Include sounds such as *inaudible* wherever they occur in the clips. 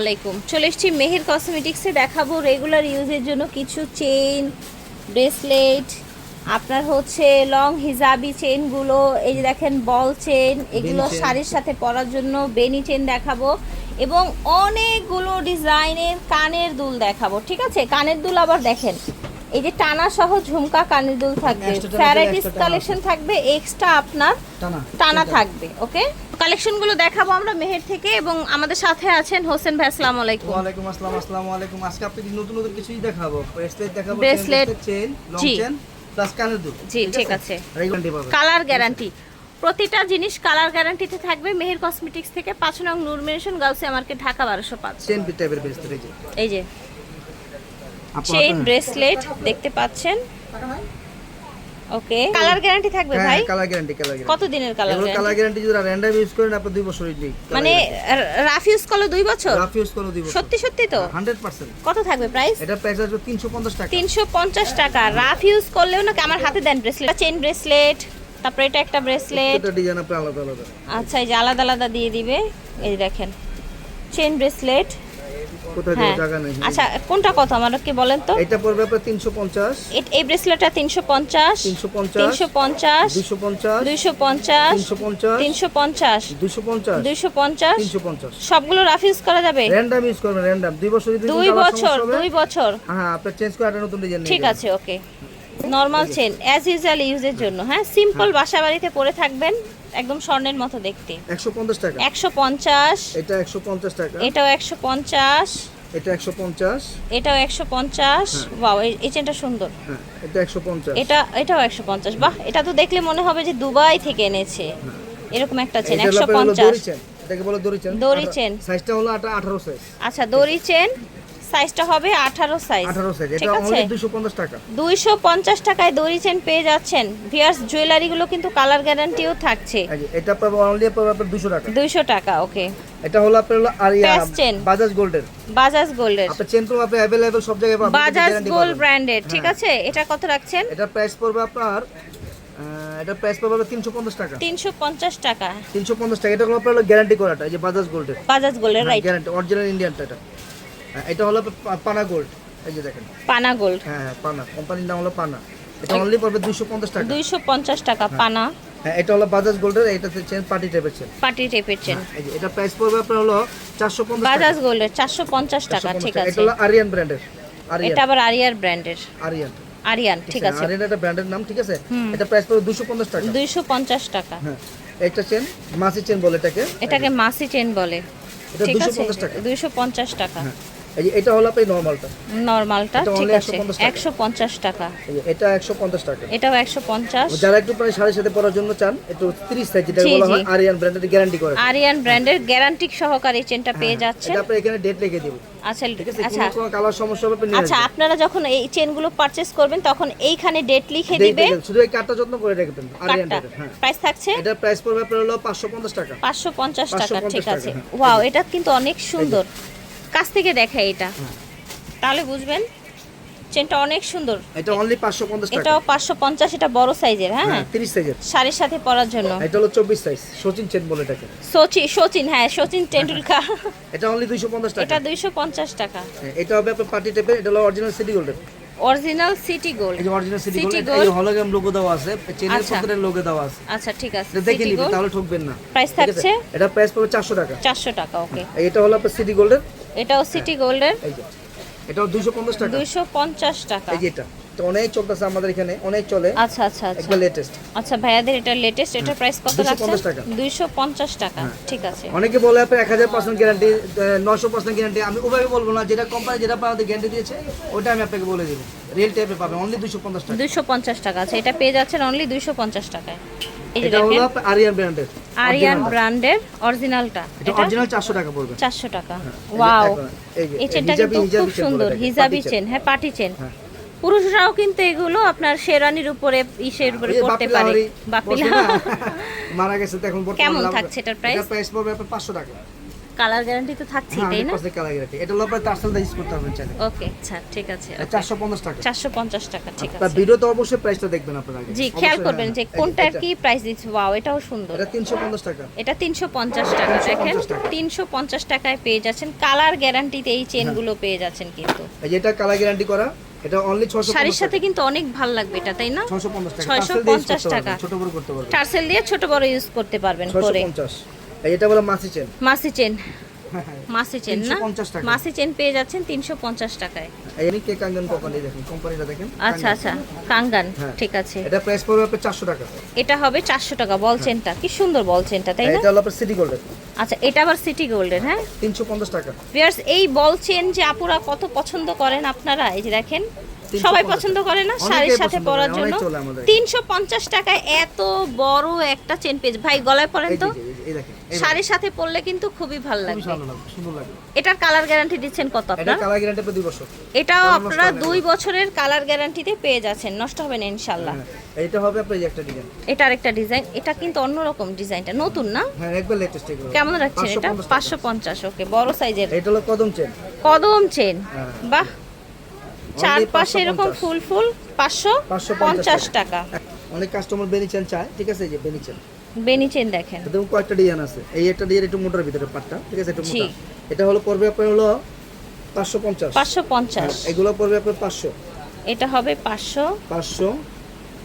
আলাইকুম। চলে এসেছি মেহের কসমেটিক্সে দেখাবো রেগুলার ইউজের জন্য কিছু চেইন ব্রেসলেট আপনার হচ্ছে লং হিজাবি চেইনগুলো এই যে দেখেন বল চেইন এগুলো শাড়ির সাথে পরার জন্য বেনি চেইন দেখাবো। এবং অনেকগুলো ডিজাইনের কানের দুল দেখাবো ঠিক আছে? কানের দুল আবার দেখেন এই যে টানা সহ ঝুমকা কানের দুল থাকবে। Extra টানা ভ্যারাইটিস কালেকশন থাকবে এক্সট্রা আপনার টানা থাকবে ওকে কালেকশনগুলো দেখাবো আমরা মেহের থেকে এবং আমাদের সাথে আছেন হোসেন ভাই আসসালামু আলাইকুম। ওয়ালাইকুম আসসালাম আসসালামু আলাইকুম। আজকে আপনাকে নতুন নতুন কিছুই দেখাবো। ব্রেসলেট দেখাবো Bracelet, chain long. Chain plus কানের দুল জি, ঠিক আছে। কালার গ্যারান্টি প্রতিটা জিনিস কালার গ্যারান্টিতে থাকবে মেহের কসমেটিক্স থেকে পাঁচ নং নূর মেনশন গাউসিয়া মার্কেট ঢাকা বারোশো পাঁচ। চেন টাইপের ব্রেসলেট এই যে। এই যে। চেইন ব্রেসলেট দেখতে পাচ্ছেন। ওকে। কালার গ্যারান্টি থাকবে হ্যাঁ ভাই? কালার গ্যারান্টি কালার গ্যারান্টি কত দিনের কালার এগুলো কালার গ্যারান্টি যদি র্যান্ডম ইউজ করেন আপনি দুই বছর ইউজ মানে রাফ ইউজ করলে দুই বছর? রাফ ইউজ করে দুই বছর। সত্যি সত্যি তো? 100% কত থাকবে প্রাইস এটা প্রাইস আসবে 350 টাকা। তিনশো পঞ্চাশ টাকা। রাফ ইউজ করলেও নাকি আমার হাতে দেন ব্রেসলেট চেইন ব্রেসলেট তারপরে এটা একটা ব্রেসলেট এটা ডিজাইন আপনি আলাদা আলাদা। আচ্ছা এই যে আলাদা আলাদা দিয়ে দিবে। এই দেখেন চেইন ব্রেসলেট হ্যাঁ। নেই আচ্ছা কোনটা কত আমাকে বলেন তো? এটা পড়বে আপনার 350 এ- এই ব্রেসলেটটা তিনশো পঞ্চাশ 350 তিনশো পঞ্চাশ 250 দুইশো পঞ্চাশ 350 তিনশো পঞ্চাশ 250 দুইশো পঞ্চাশ 350 সবগুলো রাফ ইউজ করা যাবে? র্যান্ডম ইউজ করবেন র্যান্ডম দুই বছর যদি দুই বছর দুই বছর। হ্যাঁ আপনি চেঞ্জ করে একটা নতুন ডিজাইন ঠিক আছে okay normal chain as usual ইউজের জন্য হ্যাঁ? সিম্পল বাসা বাড়িতে পরে থাকবেন। একদম স্বর্ণের মতো দেখতে। 150 টাকা। একশো পঞ্চাশ। এটা 150 টাকা। এটাও একশো পঞ্চাশ। এটা 150 এটাও একশো পঞ্চাশ। বাও এই চেনটা সুন্দর। হ্যাঁ এটা 150 এটা এটাও একশো পঞ্চাশ। বাহ এটা তো দেখলে মনে হবে যে দুবাই থেকে এনেছে। এরকম একটা চেন এটা হলো একশো আপনার হলো পঞ্চাশ। দড়ি চেন এটাকে বলে দড়ি চেন। দড়ি চেন। সাইজটা হলো এটা 18 সাইজ আচ্ছা দড়ি চেন। সাইজটা হবে আঠারো সাইজ 18 সাইজ ঠিক এটা আছে অনলি 250 টাকা দুইশো পঞ্চাশ টাকায় দড়ি চেন পেয়ে যাচ্ছেন ভিয়ার্স জুয়েলারিগুলো কিন্তু কালার গ্যারান্টিও থাকছে এই যে এটা পাবে অনলি পাবে আপনার 200 টাকা দুইশো টাকা ওকে এটা হলো আপনার হলো আরিয়া Fast chain। বাজাজ গোল্ডের বাজাজ গোল্ডের আপনার চেন তো আপনি अवेलेबल সব জায়গায় পাবেন বাজাজ guarantee গোল্ড পাবেন। ব্র্যান্ডের ঠিক হ্যাঁ। আছে এটা কত রাখছেন এটা প্রাইস পড়বে আপনার আহ, এটা প্রাইস পড়বে আপনার 350 টাকা তিনশো পঞ্চাশ টাকা 350 টাকা এটা হলো আপনার গ্যারান্টি করাটা এই যে বাজাজ গোল্ডের বাজাজ গোল্ডের রাইট গ্যারান্টি অরিজিনাল ইন্ডিয়ানটা এটা হ্যাঁ, এটা হলো পানা গোল্ড এই যে দেখেন। পানা গোল্ড হ্যাঁ হ্যাঁ পানা। কোম্পানির নাম হলো পানা। এটা অনলি পড়বে 250 টাকা। দুইশো পঞ্চাশ টাকা পানা। হ্যাঁ এটা হলো বাজাজ গোল্ডের এটা চেন পার্টি টাইপের চেন পার্টি টেপের চেন এই যে এটা প্রাইস পড়বে আপনার হলো 450 টাকা। বাজাজ গোল্ডের চারশো পঞ্চাশ টাকা ঠিক আছে। এটা হলো আরিয়ান ব্র্যান্ডের এটা আবার আরিয়ার ব্র্যান্ডের আরিয়ান আরিয়ান ঠিক আছে আরিয়ান একটা ব্র্যান্ডের নাম ঠিক আছে? এটা প্রাইস পড়বে 250 টাকা। দুইশো পঞ্চাশ টাকা। হ্যাঁ একটা চেন মাসি চেন বলে এটাকে। এটাকে মাসি চেন বলে। এটা ঠিক আছে? 250 টাকা। দুইশো পঞ্চাশ টাকা। হ্যাঁ। এই যে এটা হলো আপনার নরমালটা নর্মালটা ঠিক আছে। 150 টাকা। এটা 150 টাকা। এটাও একশো পঞ্চাশ। যারা একটু মানে শাড়ির সাথে পরার জন্য চান একটু 30 সাইজ যেটা বলা হয় আরিয়ান ব্র্যান্ডের গ্যারান্টি করে। আরিয়ান ব্র্যান্ডের গ্যারান্টি সহকারে চেনটা পেয়ে যাচ্ছেন। এটা আপনি এখানে ডেট লিখে দিব। আচ্ছা আচ্ছা। কোনো কালার সমস্যা হবে আচ্ছা আপনারা যখন এই চেনগুলো পারচেজ করবেন তখন এইখানে ডেট লিখে আসবেন। দিবে। শুধু এই কার্ডটা যত্ন করে রাখবেন আরিয়ান ব্র্যান্ডের হ্যাঁ। প্রাইস থাকছে? এটার প্রাইস পড়বে আপনার হলো 550 টাকা। পাঁচশো পঞ্চাশ টাকা ঠিক আছে। হ্যাঁ। ওয়াও এটা কিন্তু অনেক সুন্দর। কাছ থেকে দেখাই এটা। হ্যাঁ। তাহলে বুঝবেন চেনটা অনেক সুন্দর। এটা অনলি 550 টাকা। এটাও পাঁচশো পঞ্চাশ এটা বড় সাইজের হ্যাঁ? হ্যাঁ 30 সাইজের শাড়ির সাথে পরার জন্য। এটা হলো 24 সাইজ সচিন চেন বলে এটাকে। সচি সচিন হ্যাঁ সচিন টেন্ডুলকার *laughs* এটা অনলি 250 টাকা। এটা দুইশো পঞ্চাশ টাকা। হ্যাঁ, এটা হবে আপনার পার্টি টাইপের এটা হলো অরিজিনাল সিটি গোল্ডের অরিজিনাল সিটি গোল্ড এই যে অরিজিনাল সিটি গোল্ড। এই হলোগ্রাম লোগো দেওয়া আছে চেনের। পত্রের লোগো দেওয়া আছে। আচ্ছা ঠিক আছে। এটা দেখে নিবেন তাহলে ঠকবেন না। প্রাইস থাকছে? এটা প্রাইস পড়বে 400 টাকা। চারশো টাকা ওকে এটা হলো আপনার সিটি গোল্ডের এটাও সিটি গোল্ডের এটাও 250 টাকা। দুইশো পঞ্চাশ টাকা। এই যে এটা। এটা অনেক চলতেছে আমাদের এখানে অনেক চলে। আচ্ছা আচ্ছা আচ্ছা। লেটেস্ট আচ্ছা ভাইয়াদের এটা লেটেস্ট এটার প্রাইস কত 250 রাখছেন টাকা। দুইশো পঞ্চাশ টাকা হ্যাঁ। ঠিক আছে। অনেকে বলে আপনি 1000% গ্যারান্টি 900% গ্যারান্টি আমি ওভাবে বলব না যেটা কোম্পানি যেটা আপনাদের গ্যারান্টি দিয়েছে ওটা আমি আপনাকে বলে দেব। রিয়েল টাইপে পাবেন অনলি 250 টাকা। দুইশো পঞ্চাশ টাকা আছে এটা পেয়ে যাচ্ছেন অনলি দুইশো পঞ্চাশ টাকায়। এই এটা হলো আরিয়ান ব্র্যান্ডের আরিয়ান ব্র্যান্ডের অরিজিনালটা এটা এটা অরিজিনাল 400 টাকা পড়বে। চারশো টাকা। ওয়াও এই যে, এই চেনটা কিন্তু খুব সুন্দর হিজাবি চেন হ্যাঁ পাটি চেন হ্যাঁ। পুরুষরাও কিন্তু এগুলো আপনার শেরানির উপরে ইসের উপরে বাপি পারে। বাপিলা *laughs* মারা গেছে তো এখন কেমন থাকছে এটার? এটার প্রাইস পড়বে আপনার 500 টাকা। কালার গ্যারান্টি তো থাকছেই হ্যাঁ তাই না? 100% কালার গ্যারান্টি এটা হলো আপনার টার্সেল ইউজ করতে পারবেন চাইলে। ওকে আচ্ছা ঠিক আছে চারশো পঞ্চাশ টাকা। চারশো পঞ্চাশ টাকা ঠিক আছে। ভিডিওতে অবশ্যই প্রাইসটা দেখবেন আপনারা আগে। জি খেয়াল করবেন হ্যাঁ, যে হ্যাঁ। কোনটার কি প্রাইস দিচ্ছে। ওয়াও এটাও সুন্দর। এটা তিনশো পঞ্চাশ টাকা। এটা তিনশো পঞ্চাশ টাকা দেখেন? 350 তিনশো পঞ্চাশ টাকায় পেয়ে যাচ্ছেন। কালার গ্যারান্টিতে এই চেনগুলো। পেয়ে যাচ্ছেন কিন্তু। এই এটা কালার গ্যারান্টি করা এটা অনলি 650 শাড়ির সাথে কিন্তু অনেক ভালো লাগবে এটা তাই না? ছশো পঞ্চাশ টাকা। 650 দিয়ে টাকা। ছোট বড় করতে পারবেন। টার্সেল দিয়ে ছোট বড় ইউজ করতে পারবেন পরে 650 এটা বলে মাসি চেন। মাসি চেন। হ্যাঁ হ্যাঁ। মাসি চেন না? 350 টাকা। মাসি চেন পেয়ে যাচ্ছেন তিনশো পঞ্চাশ টাকায়। কাঙ্গন কোম্পানি দেখেন কোম্পানিটা দেখেন আচ্ছা আচ্ছা কাঙ্গান হ্যাঁ। ঠিক আছে। এটা প্রাইস পড়বে আপনার চারশো টাকা। এটা হবে চারশো টাকা বল চেনটা কি সুন্দর বল চেনটা তাই না? এটা হলো আপনার সিটি গোল্ডের আচ্ছা এটা আবার সিটি গোল্ডের হ্যাঁ? তিনশো পঞ্চাশ টাকা। ভিউয়ার্স এই বল চেন যে আপুরা কত পছন্দ করেন আপনারা? এই যে দেখেন 350 সবাই পছন্দ করে না? শাড়ির সাথে পরার জন্য। তিনশো পঞ্চাশ টাকায় এত বড় একটা চেন পেজ ভাই গলায় পরেন তো। শাড়ির সাথে পরলে কিন্তু খুবই ভালো লাগবে। লাগবে এটার কালার গ্যারান্টি দিচ্ছেন কত এটা আপনার? কালার গ্যারান্টি দুই বছর। এটাও আপনারা দুই বছরের কালার গ্যারান্টিতে পেয়ে যাচ্ছেন। নষ্ট হবে না ইনশাল্লাহ হ্যাঁ, এইটা হবে আপনার একটা ডিজাইন এটার একটা ডিজাইন এটা কিন্তু অন্যরকম ডিজাইনটা নতুন না? হ্যাঁ একবার লেটেস্ট কেমন রাখছেন এটা? 550 পাঁচশো পঞ্চাশ ওকে বড় সাইজের এটা হলো কদম চেন কদম চেন হ্যাঁ। বাহ চারপাশে এরকম ফুল ফুল পাঁচশো 550 পঞ্চাশ টাকা। অনেক কাস্টমার বেনি চেন চায় ঠিক আছে? এই যে বেনি চেন বেনি চেন দেখেন। দেখুন কয়েকটা ডিজাইন আছে। এই একটা ডিজাইন একটু মোটার ভিতরে পাটটা ঠিক আছে? একটু মোটা। এটা হলো পড়বে আপনার হলো পাঁচশো পঞ্চাশ। পাঁচশো পঞ্চাশ। এগুলো পড়বে আপনার পাঁচশো। এটা হবে পাঁচশো। পাঁচশো।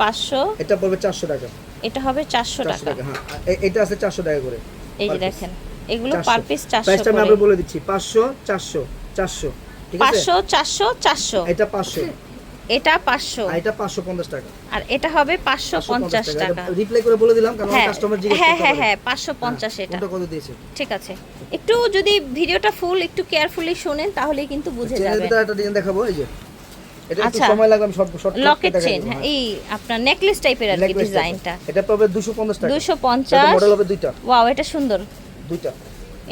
পাঁচশো। এটা পড়বে চারশো টাকা। এটা হবে চারশো টাকা। হ্যাঁ। এটা আছে চারশো টাকা করে এই যে দেখেন এগুলো পার পিস চারশো আমি আবার বলে দিচ্ছি পাঁচশো চারশো চারশো। পাঁচশো চারশো চারশো। এটা পাঁচশো। এটা পাঁচশো। আর এটা পাঁচশো পঞ্চাশ টাকা। আর এটা হবে পাঁচশো পঞ্চাশ টাকা। রিপ্লাই করে বলে দিলাম কারণ হ্যাঁ। কাস্টমার জিজ্ঞেস হ্যাঁ হ্যাঁ হ্যাঁ পাঁচশো পঞ্চাশ এটা। কত দিয়েছে? ঠিক আছে। একটু যদি ভিডিওটা ফুল একটু কেয়ারফুলি শুনেন তাহলেই কিন্তু বুঝে যাবেন ভিতরে একটা ডিজাইন দেখাবো এই যে। এটা একটু আচ্ছা। সময় লাগবে আমি শর্ট শর্ট লকেট হ্যাঁ। এই আপনার নেকলেস টাইপের আর কি ডিজাইনটা এটা পাবে 250 টাকা। দুশো পঞ্চাশ। মডেল হবে দুইটা। ওয়াও এটা সুন্দর। দুইটা।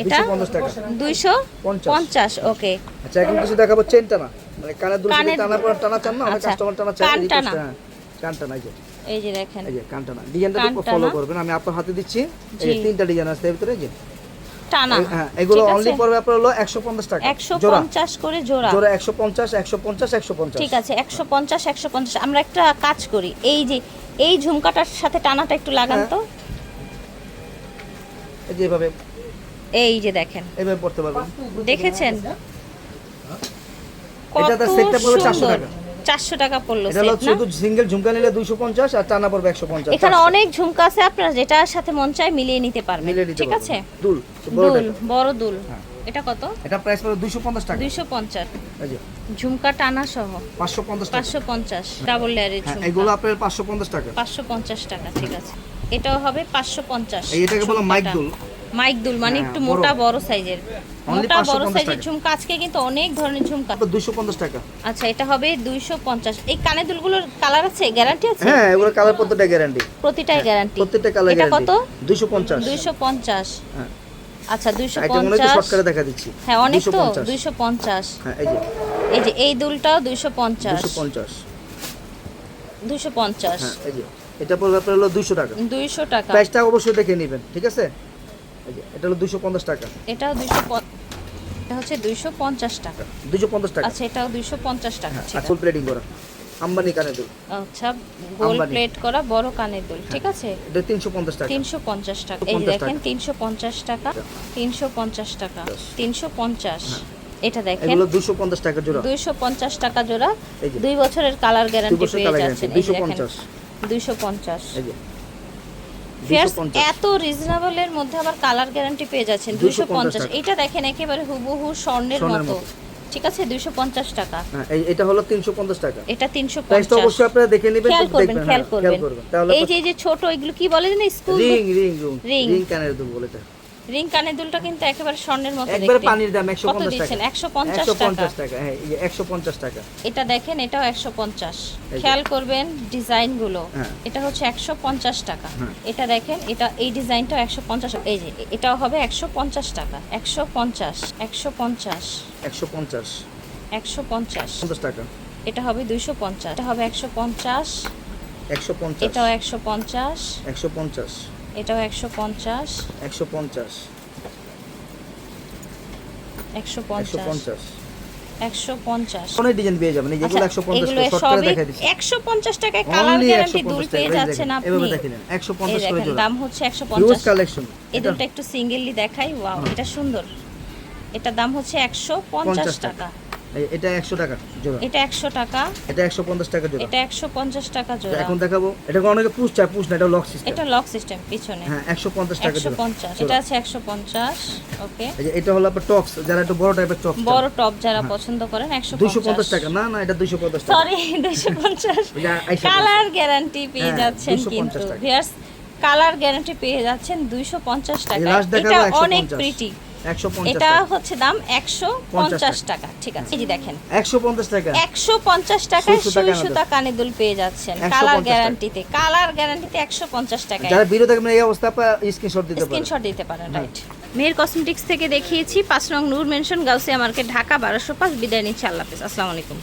এটা 250 টাকা। দুইশো পঞ্চাশ। পঞ্চাশ। ওকে। আচ্ছা এখন কিছু দেখাবো চেন টানা। মানে কানের দুল টানা পর টানা চান না? অনেক আচ্ছা, কাস্টমার টানা চায় কান টানা। হ্যাঁ, কান টানা এই যে। এই যে দেখেন। এই যে কান টানা। ডিজাইনটা তো ফলো করবেন আমি আপনার হাতে দিচ্ছি। এই তিনটা ডিজাইন আছে এর ভিতরে এই যে। টানা। হ্যাঁ এগুলো অনলি পড়বে আপনার হলো 150 টাকা। একশো জোড়া পঞ্চাশ করে জোড়া। জোড়া 150 150 150 ঠিক আছে একশো পঞ্চাশ একশো পঞ্চাশ। আমরা একটা কাজ করি এই যে এই ঝুমকাটার সাথে টানাটা একটু লাগান হ্যাঁ। তো। এই যে এভাবে এই যে দেখেন। এভাবে পড়তে পারবেন। দেখেছেন? এটা তার সেটটা পড়বে 400 টাকা। চারশো টাকা পড়ল সেট না? শুধু সিঙ্গেল ঝুমকা নিলে 250 আর টানা পড়বে 150 এখানে 400 অনেক ঝুমকা আছে আপনারা যেটার সাথে মন চায় মিলিয়ে নিতে পারবেন। ঠিক আছে? দুল দুল বড় দুল। হ্যাঁ। এটা কত? এটা প্রাইস পড়বে 250 টাকা। দুইশো পঞ্চাশ। এই যে। ঝুমকা টানা সহ। 550 টাকা। পাঁচশো পঞ্চাশ ডাবল লেয়ারের ঝুমকা। এগুলো আপনার 550 টাকা। পাঁচশো পঞ্চাশ টাকা ঠিক আছে। এটাও হবে পাঁচশো পঞ্চাশ এই এটাকে বলো মাইক দুল। মাইক দুল মানে হ্যাঁ, একটু মোটা বড়। সাইজের। মোটা বড় সাইজের ঝুমকা আজকে কিন্তু অনেক ধরনের ঝুমকা। আপনার 250 টাকা। আচ্ছা এটা হবে দুইশো পঞ্চাশ। এই কানের দুলগুলোর কালার আছে? গ্যারান্টি আছে? হ্যাঁ এগুলো কালার প্রত্যেকটা গ্যারান্টি প্রতিটাই গ্যারান্টি প্রত্যেকটা কালার এটা কত? 250 হ্যাঁ। আচ্ছা এটা মনে হয় শর্টকাটে দেখা দিচ্ছি। হ্যাঁ অনেক তো? 250 দুইশো পঞ্চাশ। হ্যাঁ এই যে। এই যে এই দুলটাও দুইশো পঞ্চাশ। 250 দুইশো পঞ্চাশ। হ্যাঁ এই যে। এটা পড়বে আপনার হলো 200 টাকা। দুইশো টাকা। প্রাইসটা অবশ্যই দেখে নেবেন ঠিক আছে? এটা হলো 250 টাকা। এটাও দুইশো এটা হচ্ছে দুইশো পঞ্চাশ টাকা। 250 টাকা। আচ্ছা এটাও দুইশো পঞ্চাশ টাকা হ্যাঁ ঠিক আছে। ফুল প্লেটিং করা। আম্বানি কানে দুল। আচ্ছা গোল প্লেট করা বড় কানের দুল ঠিক আছে? এটা 350 টাকা। তিনশো পঞ্চাশ টাকা। এই দেখেন টাকা। তিনশো পঞ্চাশ টাকা তিনশো পঞ্চাশ টাকা তিনশো পঞ্চাশ। এটা দেখেন। এগুলো 250 টাকা জোড়া। দুইশো পঞ্চাশ টাকা জোড়া। দুই বছরের কালার গ্যারান্টি পেয়ে যাচ্ছেন। guarantee, এই যে দেখেন 250 দুইশো পঞ্চাশ। এই যে। 250 এত রিজনেবলের মধ্যে আবার কালার গ্যারান্টি পেয়ে যাচ্ছেন। দুশো পঞ্চাশ এটা দেখেন একেবারে হুবহু স্বর্ণের মতো। ঠিক আছে? দুইশো পঞ্চাশ টাকা। হ্যাঁ এটা হলো 350 টাকা। এটা তিনশো পঞ্চাশ। অবশ্যই আপনারা দেখে নেবেন খেয়াল করবেন খেয়াল হ্যাঁ, করবেন। এই যে ছোট এগুলো কি বলে জানেন? School ring ring ring ring. কানের দুল বলে রিং কানের দুলটা কিন্তু একেবারে স্বর্ণের মতো একবারে পানির দাম 150 টাকা দিচ্ছেন? একশো পঞ্চাশ 150 টাকা। টাকা হ্যাঁ এই যে 150 টাকা। এটা দেখেন এটাও একশো পঞ্চাশ। এই যে। খেয়াল করবেন ডিজাইনগুলো হ্যাঁ। এটা হচ্ছে একশো পঞ্চাশ টাকা। হ্যাঁ। এটা দেখেন এটা এই ডিজাইনটাও একশো পঞ্চাশ এই যে এটাও হবে একশো পঞ্চাশ টাকা। একশো পঞ্চাশ একশো পঞ্চাশ। 150 একশো পঞ্চাশ। টাকা। এটা হবে দুইশো পঞ্চাশ। এটা হবে একশো পঞ্চাশ। 150 এটাও একশো পঞ্চাশ। 150 এটাও একশো পঞ্চাশ। 150 একশো একশো পঞ্চাশ। পঞ্চাশ। একশো পঞ্চাশ। অনেক ডিজাইন পেয়ে যাবেন? এই একশো পঞ্চাশ শর্ট করে সবই একশো পঞ্চাশ টাকায় কালার অনলি গ্যারান্টি দুল পেয়ে টাকা যাচ্ছেন আপনি? এভাবে দেখেন একশো পঞ্চাশ করে দাম হচ্ছে একশো পঞ্চাশ। কালেকশন এই দুলটা একটু সিঙ্গেললি দেখাই ওয়াও এটা সুন্দর। এটার দাম হচ্ছে একশো পঞ্চাশ টাকা। এটা একশো টাকা জোড়া। এটা একশো টাকা। এটা একশো পঞ্চাশ টাকা জোড়া। এটা একশো পঞ্চাশ টাকা জোড়া। এখন দেখাবো। এটা অনেকে পুষ চায় পুষ না এটা লক সিস্টেম এটা লক সিস্টেম পিছনে। হ্যাঁ একশো পঞ্চাশ টাকা জোড়া। পঞ্চাশ জোড়া। এটা আছে একশো পঞ্চাশ ওকে। এই যে এটা হলো আপনার টপস যারা একটু বড় টাইপের টপস বড় টপ যারা পছন্দ করেন একশো দুইশো পঞ্চাশ টাকা। না না এটা দুইশো পঞ্চাশ টাকা। সরি দুইশো পঞ্চাশ। ওই যে আইসা কালার গ্যারান্টি পেয়ে হ্যাঁ, যাচ্ছেন 250 কিন্তু। টাকা। ভিয়ার্স কালার গ্যারান্টি পেয়ে যাচ্ছেন দুইশো পঞ্চাশ টাকা এটা অনেক প্রিটি এটা হচ্ছে দাম একশো পঞ্চাশ টাকা। ঠিক আছে এই যে দেখেন। একশো পঞ্চাশ টাকা। একশো পঞ্চাশ টাকায় সুই সুতা কানে দুল পেয়ে যাচ্ছেন। কালার গ্যারান্টিতে কালার গ্যারান্টিতে একশো পঞ্চাশ টাকা যারা ভিডিও দেখবেন এই অবস্থা স্ক্রিনশট দিতে পারেন। স্ক্রিনশট দিতে পারেন রাইট মেয়ের কসমেটিক্স থেকে দেখিয়েছি পাঁচ নং নূর মেনশন গাউসিয়া মার্কেট ঢাকা বারোশো পাঁচ বিদায় নিচ্ছি আল্লাহ হাফিজ। আসসালামু আলাইকুম।